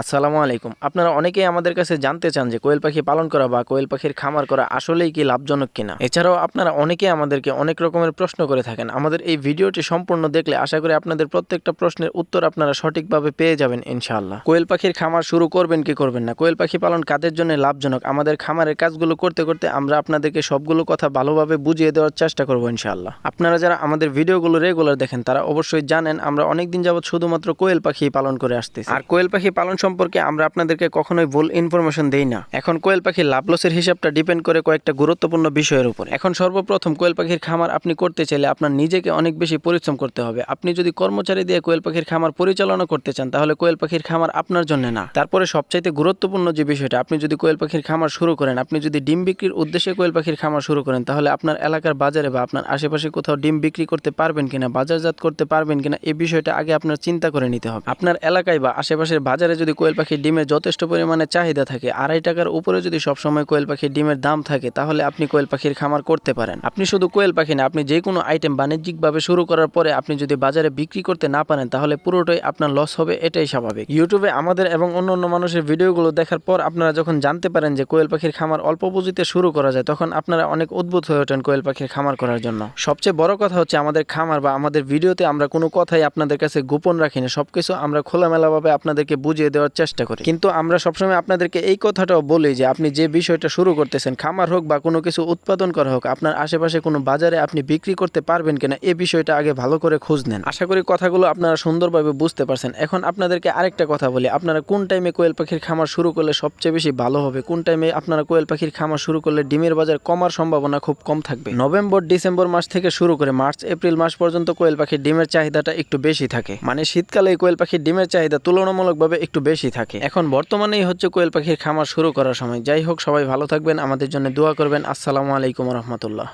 আসসালামু আলাইকুম। আপনারা অনেকেই আমাদের কাছে জানতে চান যে কোয়েল পাখি পালন করা বা কোয়েল পাখির খামার করা আসলেই কি লাভজনক কিনা। এছাড়াও আপনারা অনেকেই আমাদেরকে অনেক রকমের প্রশ্ন করে থাকেন। আমাদের এই ভিডিওটি সম্পূর্ণ দেখলে আশা করি আপনাদের প্রত্যেকটা প্রশ্নের উত্তর আপনারা সঠিকভাবে পেয়ে যাবেন ইনশাআল্লাহ। কোয়েল পাখির খামার শুরু করবেন কি করবেন না? কোয়েল পাখি পালন কাদের জন্য লাভজনক? আমাদের খামারের কাজগুলো করতে করতে আমরা আপনাদেরকে সবগুলো কথা ভালোভাবে বুঝিয়ে দেওয়ার চেষ্টা করব ইনশাআল্লাহ। আপনারা যারা আমাদের ভিডিওগুলো রেগুলার দেখেন, তারা অবশ্যই জানেন আমরা অনেকদিন যাবত শুধুমাত্র কোয়েল পাখি পালন করে আসতেছি। আর কোয়েল পাখি পালন সম্পর্কে আমরা আপনাদেরকে কখনোই ভুল ইনফরমেশন দেই না। এখন কোয়েল পাখির লাভ লসের হিসাবটা ডিপেন্ড করে কয়েকটা গুরুত্বপূর্ণ বিষয়ের উপর। এখন সর্বপ্রথম কোয়েল পাখির খামার আপনি করতে চাইলে আপনার নিজেকে অনেক বেশি পরিশ্রম করতে হবে। আপনি যদি কর্মচারী দিয়ে কোয়েল পাখির খামার পরিচালনা করতে চান, তাহলে কোয়েল পাখির খামার আপনার জন্য না। তারপরে সবচাইতে গুরুত্বপূর্ণ যে বিষয়টা, আপনি যদি কোয়েল পাখির খামার শুরু করেন, আপনি যদি ডিম বিক্রির উদ্দেশ্যে কোয়েল পাখির খামার শুরু করেন, তাহলে আপনার এলাকার বাজারে বা আপনার আশেপাশে কোথাও ডিম বিক্রি করতে পারবেন কিনা, বাজারজাত করতে পারবেন কিনা এই বিষয়টা আগে আপনার চিন্তা করে নিতে হবে। আপনার এলাকায় বা আশেপাশের বাজারে যদি কোয়েল পাখির ডিমের যথেষ্ট পরিমাণে চাহিদা থাকে, আড়াই টাকার উপরে যদি সবসময় কোয়েল পাখির ডিমের দাম থাকে, তাহলে আপনি কোয়েল পাখির খামার করতে পারেন। আপনি শুধু কোয়েল পাখি না, আপনি যে কোনো আইটেম বাণিজ্যিকভাবে শুরু করার পরে আপনি যদি বাজারে বিক্রি করতে না পারেন, তাহলে পুরোটাই আপনার লস হবে, এটাই স্বাভাবিক। ইউটিউবে আমাদের এবং অন্য অন্য মানুষের ভিডিওগুলো দেখার পর আপনারা যখন জানতে পারেন যে কোয়েল পাখির খামার অল্প পুঁজিতে শুরু করা যায়, তখন আপনারা অনেক উদ্ভুত হয়ে ওঠেন কোয়েল পাখির খামার করার জন্য। সবচেয়ে বড় কথা হচ্ছে আমাদের খামার বা আমাদের ভিডিওতে আমরা কোনো কথাই আপনাদের কাছে গোপন রাখি না সবকিছু আমরা খোলামেলাভাবে আপনাদেরকে বুঝিয়ে দেওয়ার চেষ্টা করি। কিন্তু আমরা সবসময় আপনাদেরকে এই কথাটাও বলি যে আপনি যে বিষয়টা শুরু করতেছেন, খামার হোক বা কোনো কিছু উৎপাদন করা হোক, আপনার আশেপাশে কোনো বাজারে আপনি বিক্রি করতে পারবেন কিনা এই বিষয়টা আগে ভালো করে খোঁজ নেন। আশা করি কথাগুলো আপনারা সুন্দরভাবে বুঝতে পারছেন। এখন আপনাদেরকে আরেকটা কথা বলি, আপনারা কোন টাইমে কোয়েল পাখির খামার শুরু করলে সবচেয়ে বেশি ভালো হবে? কোন টাইমে আপনারা কোয়েল পাখির খামার শুরু করলে ডিমের বাজার কমার সম্ভাবনা খুব কম থাকবে? নভেম্বর, ডিসেম্বর মাস থেকে শুরু করে মার্চ, এপ্রিল মাস পর্যন্ত কোয়েল পাখির ডিমের চাহিদাটা একটু বেশি থাকে। মানে শীতকালে কোয়েল পাখির ডিমের চাহিদা তুলনামূলকভাবে একটু বেশি থাকে। এখন বর্তমানেই হচ্ছে কোয়েল পাখির খামার শুরু করার সময়। যাই হোক, সবাই ভালো থাকবেন, আমাদের জন্য দোয়া করবেন। আসসালামু আলাইকুম রহমতুল্লাহ।